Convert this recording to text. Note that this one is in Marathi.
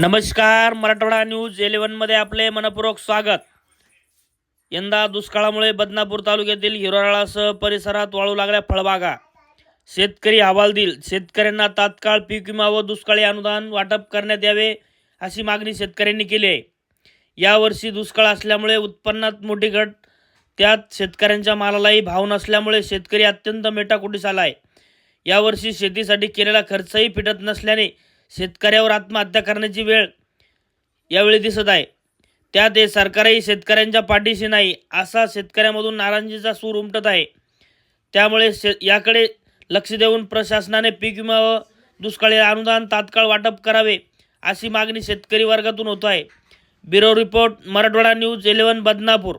नमस्कार मराठवाडा न्यूज इलेव्हनमध्ये आपले मनपूर्वक स्वागत. यंदा दुष्काळामुळे बदनापूर तालुक्यातील हिरोराळासह परिसरात वाळू लागल्या फळबागा. शेतकरी हवालदिल शेतकऱ्यांना तात्काळ पीक विमा व दुष्काळी अनुदान वाटप करण्यात यावे अशी मागणी शेतकऱ्यांनी केली आहे. यावर्षी दुष्काळ असल्यामुळे उत्पन्नात मोठी घट त्यात शेतकऱ्यांच्या मालालाही भाव नसल्यामुळे शेतकरी अत्यंत मेटाकुटीस आला आहे. यावर्षी शेतीसाठी केलेला खर्चही फिटत नसल्याने शेतकऱ्यावर आत्महत्या करण्याची वेळ यावेळी दिसत आहे. त्यात हे सरकारही शेतकऱ्यांच्या पाठीशी नाही असा शेतकऱ्यामधून नाराजीचा सूर उमटत आहे. त्यामुळे शे याकडे लक्ष देऊन प्रशासनाने पीक विमा व दुष्काळी अनुदान तात्काळ वाटप करावे अशी मागणी शेतकरी वर्गातून होत आहे. Bureau report Marathwada news eleven Badnapur.